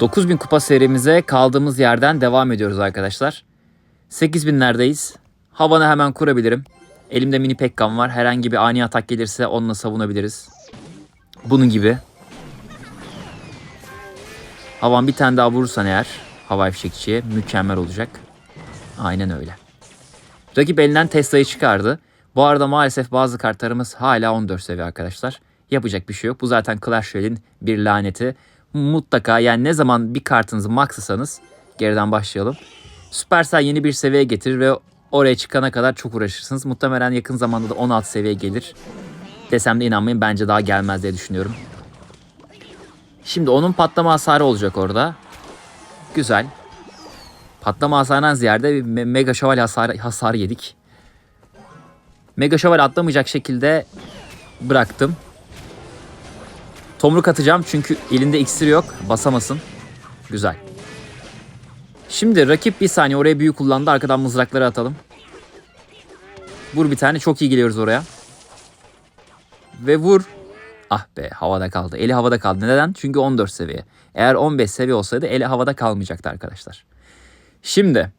9000 kupa serimize kaldığımız yerden devam ediyoruz arkadaşlar. 8000'lerdeyiz. Havanı hemen kurabilirim. Elimde mini pekkan var. Herhangi bir ani atak gelirse onunla savunabiliriz. Bunun gibi. Havan bir tane daha vurursan eğer hava fişekçiye mükemmel olacak. Aynen öyle. Rakip elinden Tesla'yı çıkardı. Bu arada maalesef bazı kartlarımız hala 14 seviye arkadaşlar. Yapacak bir şey yok. Bu zaten Clash Royale'in bir laneti. Mutlaka yani ne zaman bir kartınızı maxlasanız geriden başlayalım. Supercell yeni bir seviyeye getirir ve oraya çıkana kadar çok uğraşırsınız. Muhtemelen yakın zamanda da 16 seviye gelir. Desem de inanmayın bence daha gelmez diye düşünüyorum. Şimdi onun patlama hasarı olacak orada. Güzel. Patlama hasarından ziyade bir me- mega şövalye hasarı, hasarı yedik. Mega şövalye atlamayacak şekilde bıraktım. Tomruk atacağım çünkü elinde iksir yok. Basamasın. Güzel. Şimdi rakip bir saniye oraya büyü kullandı. Arkadan mızrakları atalım. Vur bir tane. Çok iyi geliyoruz oraya. Ve vur. Ah be havada kaldı. Eli havada kaldı. Neden? Çünkü 14 seviye. Eğer 15 seviye olsaydı eli havada kalmayacaktı arkadaşlar. Şimdi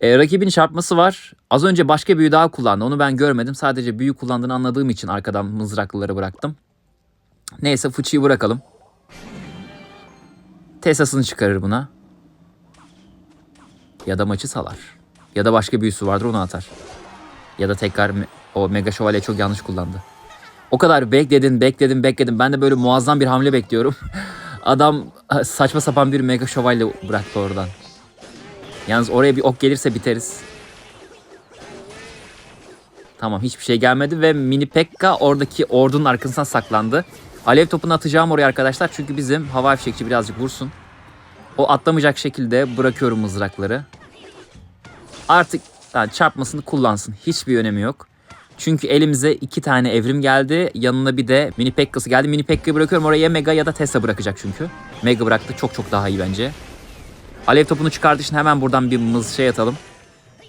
e, rakibin çarpması var. Az önce başka büyü daha kullandı. Onu ben görmedim. Sadece büyü kullandığını anladığım için arkadan mızraklıları bıraktım. Neyse fıçıyı bırakalım. Tesasını çıkarır buna. Ya da maçı salar. Ya da başka büyüsü vardır onu atar. Ya da tekrar o mega şövalye çok yanlış kullandı. O kadar bekledin, bekledin, bekledin. Ben de böyle muazzam bir hamle bekliyorum. Adam saçma sapan bir mega şövalye bıraktı oradan. Yalnız oraya bir ok gelirse biteriz. Tamam hiçbir şey gelmedi ve mini Pekka oradaki ordunun arkasından saklandı. Alev topunu atacağım oraya arkadaşlar çünkü bizim hava fişekçi birazcık vursun. O atlamayacak şekilde bırakıyorum mızrakları. Artık yani çarpmasını kullansın. Hiçbir önemi yok. Çünkü elimize iki tane evrim geldi. Yanına bir de mini Pekka'sı geldi. Mini Pekka'yı bırakıyorum oraya ya Mega ya da Tesla bırakacak çünkü. Mega bıraktı çok çok daha iyi bence. Alev topunu çıkardığı için hemen buradan bir mız şey atalım.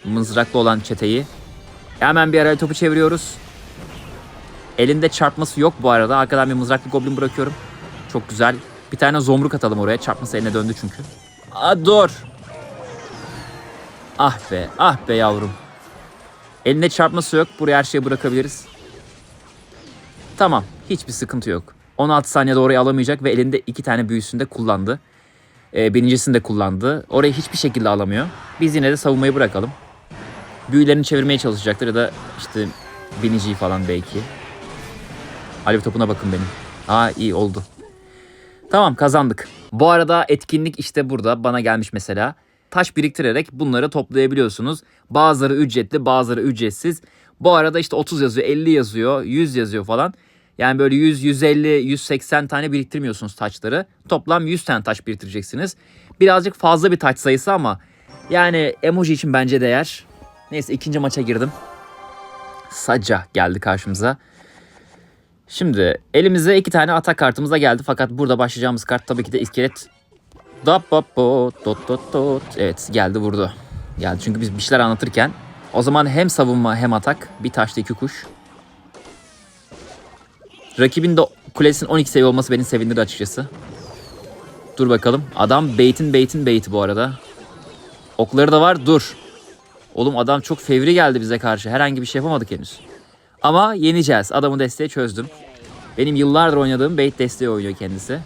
Mızraklı olan çeteyi. Hemen bir alev topu çeviriyoruz. Elinde çarpması yok bu arada. Arkadan bir mızraklı goblin bırakıyorum. Çok güzel. Bir tane zomruk atalım oraya. Çarpması eline döndü çünkü. Aa, dur. Ah be, ah be yavrum. Elinde çarpması yok. Buraya her şeyi bırakabiliriz. Tamam, hiçbir sıkıntı yok. 16 saniyede orayı alamayacak ve elinde iki tane büyüsünü de kullandı. Ee, birincisini de kullandı. Orayı hiçbir şekilde alamıyor. Biz yine de savunmayı bırakalım. Büyülerini çevirmeye çalışacaktır ya da işte biniciyi falan belki. Alev topuna bakın benim. Aa iyi oldu. Tamam kazandık. Bu arada etkinlik işte burada bana gelmiş mesela. Taş biriktirerek bunları toplayabiliyorsunuz. Bazıları ücretli bazıları ücretsiz. Bu arada işte 30 yazıyor 50 yazıyor 100 yazıyor falan. Yani böyle 100, 150, 180 tane biriktirmiyorsunuz taçları. Toplam 100 tane taş biriktireceksiniz. Birazcık fazla bir taç sayısı ama yani emoji için bence değer. Neyse ikinci maça girdim. Saca geldi karşımıza. Şimdi elimize iki tane atak kartımız da geldi. Fakat burada başlayacağımız kart tabii ki de iskelet. Dot dot dot. Evet geldi vurdu. Geldi çünkü biz bir şeyler anlatırken o zaman hem savunma hem atak bir taşla iki kuş. Rakibin de kulesinin 12 seviye olması beni sevindirdi açıkçası. Dur bakalım. Adam baitin baitin baiti bu arada. Okları da var. Dur. Oğlum adam çok fevri geldi bize karşı. Herhangi bir şey yapamadık henüz. Ama yeneceğiz. Adamın desteği çözdüm. Benim yıllardır oynadığım bait desteği oynuyor kendisi.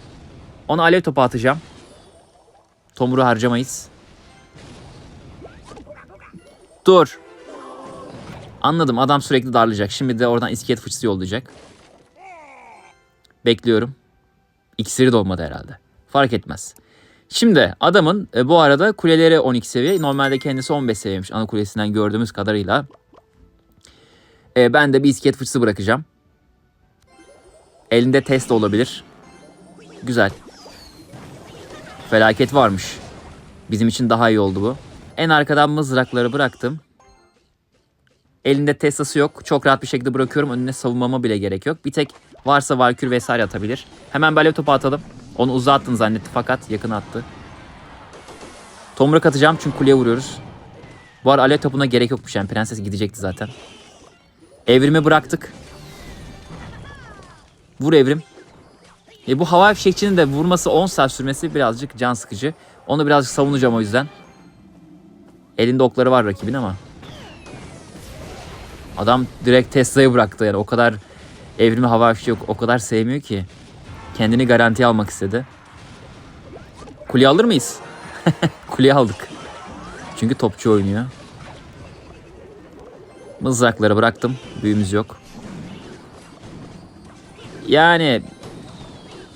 Ona alev topu atacağım. Tomur'u harcamayız. Dur. Anladım. Adam sürekli darlayacak. Şimdi de oradan iskelet fıçısı yollayacak. Bekliyorum. İksiri de olmadı herhalde. Fark etmez. Şimdi adamın e, bu arada kuleleri 12 seviye. Normalde kendisi 15 seviyemiş ana kulesinden gördüğümüz kadarıyla. E, ben de bir iskelet fıçısı bırakacağım. Elinde test olabilir. Güzel. Felaket varmış. Bizim için daha iyi oldu bu. En arkadan mızrakları bıraktım. Elinde testası yok. Çok rahat bir şekilde bırakıyorum. Önüne savunmama bile gerek yok. Bir tek varsa valkür vesaire atabilir. Hemen alev topu atalım. Onu uzağa attın zannetti fakat yakın attı. Tomruk atacağım çünkü kuleye vuruyoruz. Bu arada alev topuna gerek yokmuş yani. Prenses gidecekti zaten. Evrimi bıraktık. Vur evrim. E, bu hava fişekçinin de vurması 10 saat sürmesi birazcık can sıkıcı. Onu birazcık savunacağım o yüzden. Elinde okları var rakibin ama. Adam direkt Tesla'yı bıraktı yani o kadar evrimi hava fişeği o kadar sevmiyor ki. Kendini garantiye almak istedi. Kuleye alır mıyız? Kuleye aldık. Çünkü topçu oynuyor. Mızrakları bıraktım. Büyümüz yok. Yani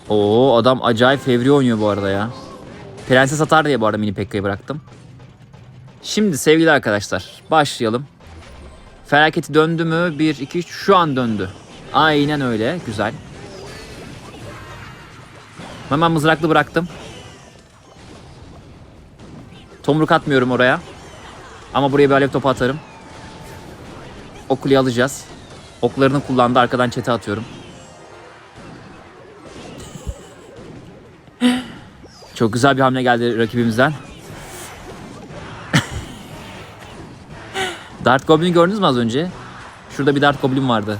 o adam acayip fevri oynuyor bu arada ya. Prenses atar diye bu arada mini Pekka'yı bıraktım. Şimdi sevgili arkadaşlar başlayalım. Felaketi döndü mü? 1, 2, 3 şu an döndü. Aynen öyle. Güzel. Hemen mızraklı bıraktım. Tomruk atmıyorum oraya. Ama buraya bir alev topu atarım. O kuleyi alacağız. Oklarını kullandı. Arkadan çete atıyorum. Çok güzel bir hamle geldi rakibimizden. Dart Goblin'i gördünüz mü az önce? Şurada bir Dart Goblin vardı.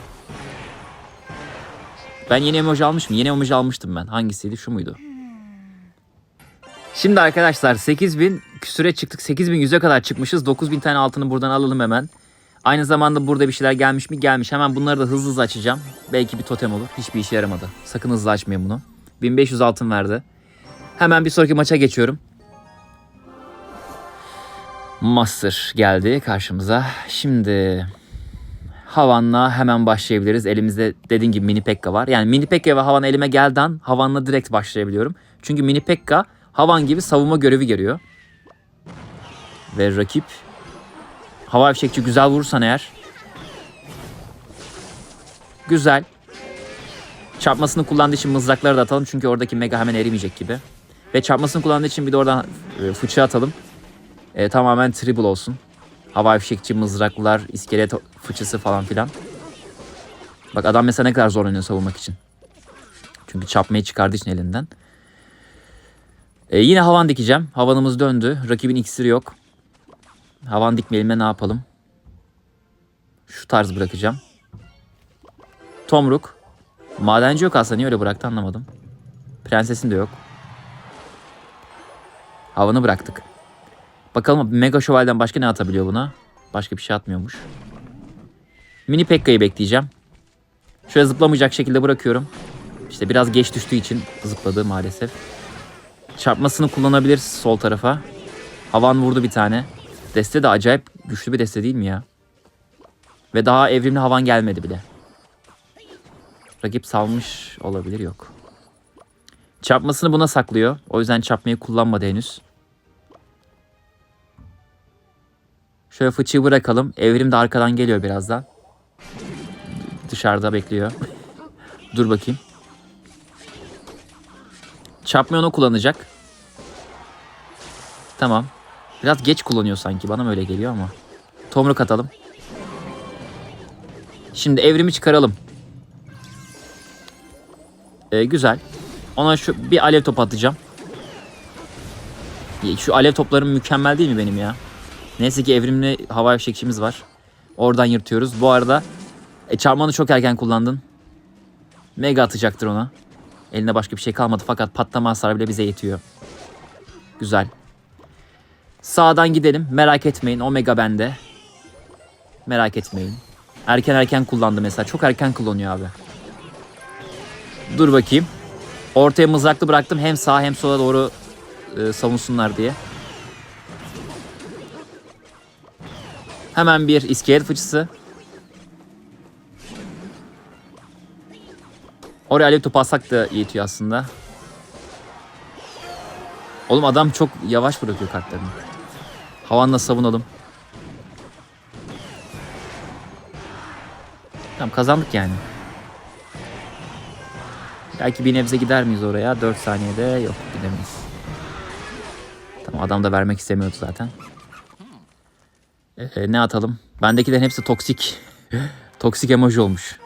Ben yeni emoji almışım. Yeni emoji almıştım ben. Hangisiydi? Şu muydu? Şimdi arkadaşlar 8000 küsüre çıktık. 8100'e kadar çıkmışız. 9000 tane altını buradan alalım hemen. Aynı zamanda burada bir şeyler gelmiş mi? Gelmiş. Hemen bunları da hızlı hızlı açacağım. Belki bir totem olur. Hiçbir işe yaramadı. Sakın hızlı açmayın bunu. 1500 altın verdi. Hemen bir sonraki maça geçiyorum. Master geldi karşımıza. Şimdi Havan'la hemen başlayabiliriz. Elimizde dediğim gibi mini Pekka var. Yani mini Pekka ve Havan elime gelden Havan'la direkt başlayabiliyorum. Çünkü mini Pekka Havan gibi savunma görevi görüyor. Ve rakip hava fişekçi güzel vurursan eğer güzel. Çarpmasını kullandığı için mızrakları da atalım çünkü oradaki mega hemen erimeyecek gibi. Ve çarpmasını kullandığı için bir de oradan e, fıçı atalım. E, tamamen triple olsun. Hava fişekçi, mızraklar, iskelet fıçısı falan filan. Bak adam mesela ne kadar zor oynuyor savunmak için. Çünkü çarpmayı çıkardığı için elinden. E, yine havan dikeceğim. Havanımız döndü. Rakibin iksiri yok. Havan dikmeyelim ne yapalım? Şu tarz bırakacağım. Tomruk. Madenci yok aslında. Niye öyle bıraktı anlamadım. Prensesin de yok. Havanı bıraktık. Bakalım Mega Şövalye'den başka ne atabiliyor buna? Başka bir şey atmıyormuş. Mini Pekka'yı bekleyeceğim. Şöyle zıplamayacak şekilde bırakıyorum. İşte biraz geç düştüğü için zıpladı maalesef. Çarpmasını kullanabilir sol tarafa. Havan vurdu bir tane. Deste de acayip güçlü bir deste değil mi ya? Ve daha evrimli havan gelmedi bile. Rakip salmış olabilir yok. Çarpmasını buna saklıyor. O yüzden çarpmayı kullanmadı henüz. Şöyle fıçıyı bırakalım. Evrim de arkadan geliyor birazdan. Dışarıda bekliyor. Dur bakayım. Çarpmayı onu kullanacak. Tamam. Biraz geç kullanıyor sanki. Bana mı öyle geliyor ama. Tomruk atalım. Şimdi evrimi çıkaralım. Ee, güzel. Ona şu bir alev top atacağım. Şu alev toplarım mükemmel değil mi benim ya? Neyse ki evrimli hava fişekçimiz var. Oradan yırtıyoruz. Bu arada e, çarmanı çok erken kullandın. Mega atacaktır ona. Eline başka bir şey kalmadı fakat patlama hasarı bile bize yetiyor. Güzel. Sağdan gidelim. Merak etmeyin. Omega bende. Merak etmeyin. Erken erken kullandı mesela. Çok erken kullanıyor abi. Dur bakayım. Ortaya mızraklı bıraktım. Hem sağa hem sola doğru e, savunsunlar diye. Hemen bir iskelet fıçısı. Oraya alev topu atsak da yetiyor aslında. Oğlum adam çok yavaş bırakıyor kartlarını. Havanla savunalım. Tamam kazandık yani. Belki bir nebze gider miyiz oraya? 4 saniyede yok gidemeyiz. Tamam adam da vermek istemiyordu zaten. Ee, ne atalım? Bendekilerin hepsi toksik. toksik emoji olmuş.